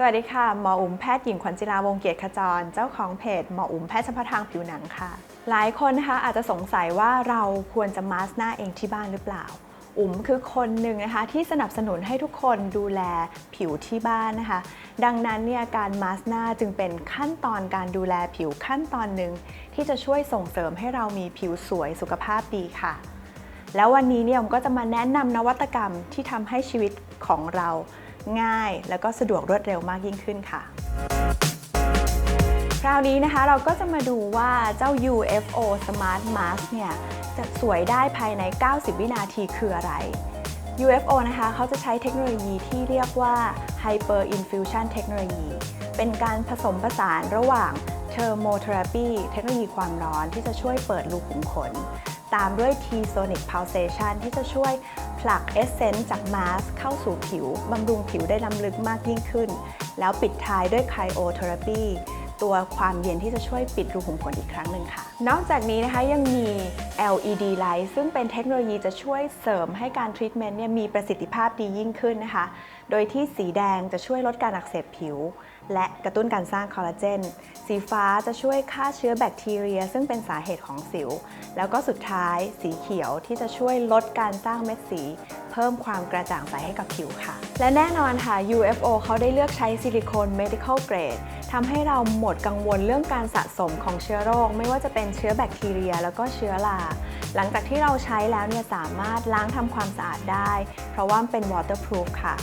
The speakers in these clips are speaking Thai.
สวัสดีค่ะ หมออุ๋มแพทย์หญิงขวัญจิราวงเกียรติขจร เจ้าของเพจหมออุ๋มแพทย์เฉพาะทางผิวหนังค่ะ หลายคนนะคะอาจจะสงสัยว่าเราควรจะมาสก์หน้าเองที่บ้านหรือเปล่า อุ๋มคือคนหนึ่งนะคะที่สนับสนุนให้ทุกคนดูแลผิวที่บ้านนะคะ ดังนั้นเนี่ยการมาสก์หน้าจึงเป็นขั้นตอนการดูแลผิวขั้นตอนหนึ่งที่จะช่วยส่งเสริมให้เรามีผิวสวยสุขภาพดีค่ะ แล้ววันนี้เนี่ยผมก็จะมาแนะนำนวัตกรรมที่ทำให้ชีวิตของเรา ง่าย แล้วก็สะดวกรวดเร็วมากยิ่งขึ้นค่ะคราวนี้นะคะเราก็จะมาดูว่าเจ้า UFO Smart Mask เนี่ยจะสวยได้ภายใน 90 วินาทีคืออะไร UFO นะคะเขาจะใช้เทคโนโลยีที่เรียกว่า Hyper Infusion Technology เป็นการผสมผสานระหว่าง Thermotherapy เทคโนโลยีความร้อนที่จะช่วยเปิดรูขุมขน ตามด้วย T-Sonic Pulsation ที่จะช่วยผลักเอสเซนต์จากมาสเข้าสู่ผิวบำรุงผิวได้ล้ำลึกมากยิ่งขึ้น แล้วปิดท้ายด้วย Cryotherapy ตัวความเย็นที่จะช่วยปิดรูขุมขนอีกครั้งหนึ่งค่ะ นอกจากนี้นะคะยังมี LED light ซึ่งเป็นเทคโนโลยีจะช่วยเสริมให้การทรีทเมนต์เนี่ยมีประสิทธิภาพดียิ่งขึ้นนะคะ โดยที่สีแดงจะช่วยลดการอักเสบผิว และกระตุ้นการสร้างคอลลาเจน สีฟ้าจะช่วยฆ่าเชื้อแบคทีเรีย ซึ่งเป็นสาเหตุของสิว แล้วก็สุดท้ายสีเขียวที่จะช่วยลดการสร้างเม็ดสี เพิ่มความกระจ่างใสให้กับผิวค่ะ และแน่นอนค่ะ UFO เขาได้เลือกใช้ซิลิโคน medical grade ทำให้เราหมดกังวลเรื่องการสะสมของเชื้อโรค ไม่ว่าจะเป็นเชื้อแบคทีเรีย แล้วก็เชื้อราหลังจากที่เราใช้แล้วเนี่ยสามารถล้างทำความสะอาดได้ เพราะว่าเป็น waterproof ค่ะ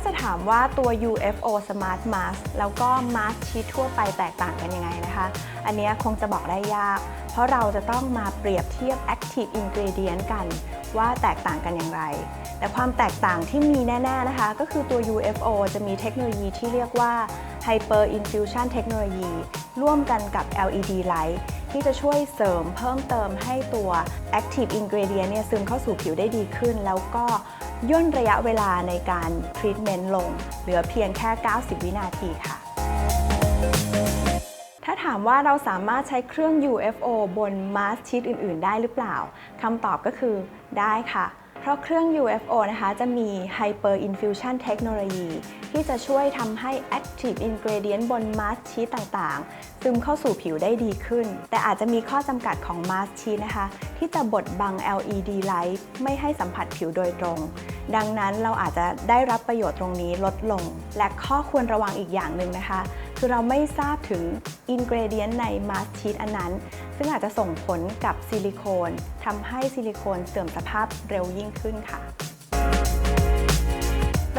าจะถามว่าตัว UFO Smart Mask แล้วก็ Mask ชีททั่วไปแตกต่างกันยังไงนะคะ อันนี้คงจะบอกได้ยาก เพราะเราจะต้องมาเปรียบเทียบ Active Ingredient กัน ว่าแตกต่างกันอย่างไร แต่ความแตกต่างที่มีแน่ ๆนะคะ ก็คือตัว UFO จะมีเทคโนโลยีที่เรียกว่า Hyper Infusion Technology ร่วมกันกับ LED Light ที่จะช่วยเสริมเพิ่มเติมให้ตัว Active Ingredient เนี่ยซึมเข้าสู่ผิวได้ดีขึ้น แล้วก็ ย่นระยะเวลาในการทรีทเมนต์ลง เหลือเพียงแค่ 90 วินาทีค่ะ ถ้าถามว่าเราสามารถใช้เครื่อง UFO บนมาสชีตอื่น ๆ ได้หรือเปล่าคำตอบก็คือได้ค่ะ เพราะเครื่อง UFO นะคะ จะมี Hyper Infusion Technology ที่จะช่วยทำให้ Active Ingredient บนมาสชีตต่างๆ ซึมเข้าสู่ผิวได้ดีขึ้น แต่อาจจะมีข้อจำกัดของมาสชีนะคะ ที่จะบดบัง LED light ไม่ให้สัมผัสผิวโดยตรง ดังนั้นเราอาจจะได้รับประโยชน์ตรงนี้ลดลง และข้อควรระวังอีกอย่างหนึ่งนะคะ คือเราไม่ทราบถึงอินเกรเดียนในมาสชีตอันนั้น ซึ่งอาจจะส่งผลกับซิลิโคนทำให้ซิลิโคนเสื่อมสภาพเร็วยิ่งขึ้นค่ะ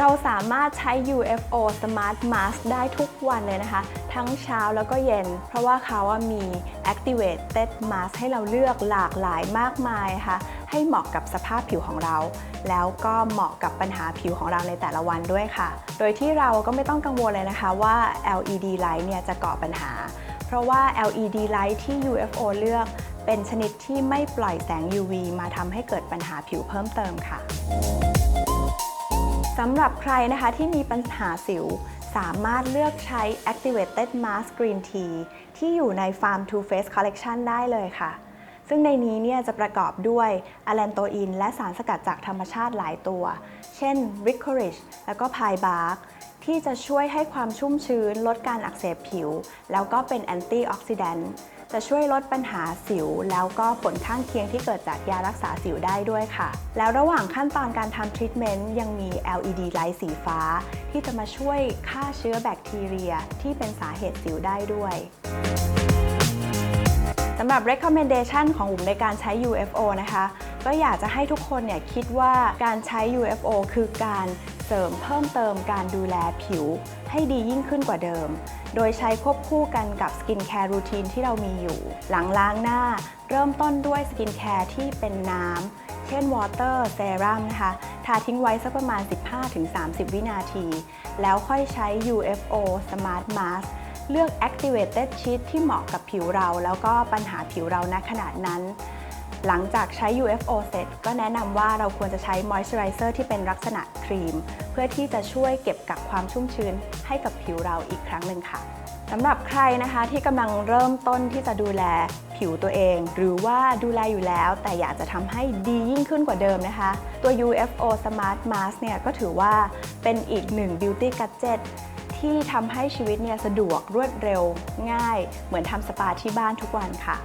เราสามารถใช้ UFO Smart Mask ได้ทุกวันเลยนะคะ ทั้งเช้าแล้วก็เย็น เพราะว่าเขาว่ามี Activated Mask ให้เราเลือกหลากหลายมากมายค่ะ ให้เหมาะกับสภาพผิวของเรา แล้วก็เหมาะกับปัญหาผิวของเราในแต่ละวันด้วยค่ะ โดยที่เราก็ไม่ต้องกังวลเลยนะคะว่า LED light เนี่ยจะก่อปัญหา เพราะว่า LED light ที่ UFO เลือกเป็นชนิดที่ไม่ปล่อยแสง UV มาทำให้เกิดปัญหาผิวเพิ่มเติมค่ะ สำหรับใครนะคะที่มีปัญหาสิว สามารถเลือกใช้ Activated Mask Green Tea ที่อยู่ใน Farm to Face Collection ได้เลยค่ะ ซึ่งในนี้เนี่ยจะประกอบด้วยอะแลนโตอิน และสารสกัดจากธรรมชาติหลายตัว เช่น Licorice แล้วก็ Pine Bark ที่จะช่วยให้ความชุ่มชื้น ลดการอักเสบผิว แล้วก็เป็นแอนตี้ออกซิแดนต์ จะช่วยลดปัญหาสิว แล้วก็ผลข้างเคียงที่เกิดจากยารักษาสิวได้ด้วยค่ะ แล้วระหว่างขั้นตอนการทำทรีทเมนต์ยังมี LED ไลท์สีฟ้า ที่จะมาช่วยฆ่าเชื้อแบคทีเรียที่เป็นสาเหตุสิวได้ด้วยสำหรับ recommendation ของอุ๋มในการใช้ UFO นะคะ ก็อยากจะให้ทุกคนเนี่ยคิดว่าการใช้ UFO คือการ เสริมเพิ่มเติมการดูแลผิวให้ดียิ่งขึ้นกว่าเดิม โดยใช้ควบคู่กันกับสกินแคร์รูทีนที่เรามีอยู่ หลังล้างหน้า เริ่มต้นด้วยสกินแคร์ที่เป็นน้ำ เช่นวอเตอร์เซรั่มนะคะ ทาทิ้งไว้สักประมาณ 15-30 วินาที แล้วค่อยใช้ UFO Smart Mask เลือก Activated Sheet ที่เหมาะกับผิวเรา แล้วก็ปัญหาผิวเราณขนาดนั้น หลังจากใช้ UFO เสร็จก็แนะนำว่าเราควรจะใช้ moisturizer ที่เป็นลักษณะครีม เพื่อที่จะช่วยเก็บกักความชุ่มชื้นให้กับผิวเราอีกครั้งหนึ่งค่ะสำหรับใครนะคะที่กำลังเริ่มต้นที่จะดูแลผิวตัวเอง หรือว่าดูแลอยู่แล้ว แต่อยากจะทำให้ดียิ่งขึ้นกว่าเดิมนะคะ ตัว UFO Smart Mask เนี่ยก็ถือว่าเป็นอีกหนึ่ง beauty gadget ที่ทำให้ชีวิตเนี่ยสะดวกรวดเร็วง่าย เหมือนทำสปาที่บ้านทุกวันค่ะ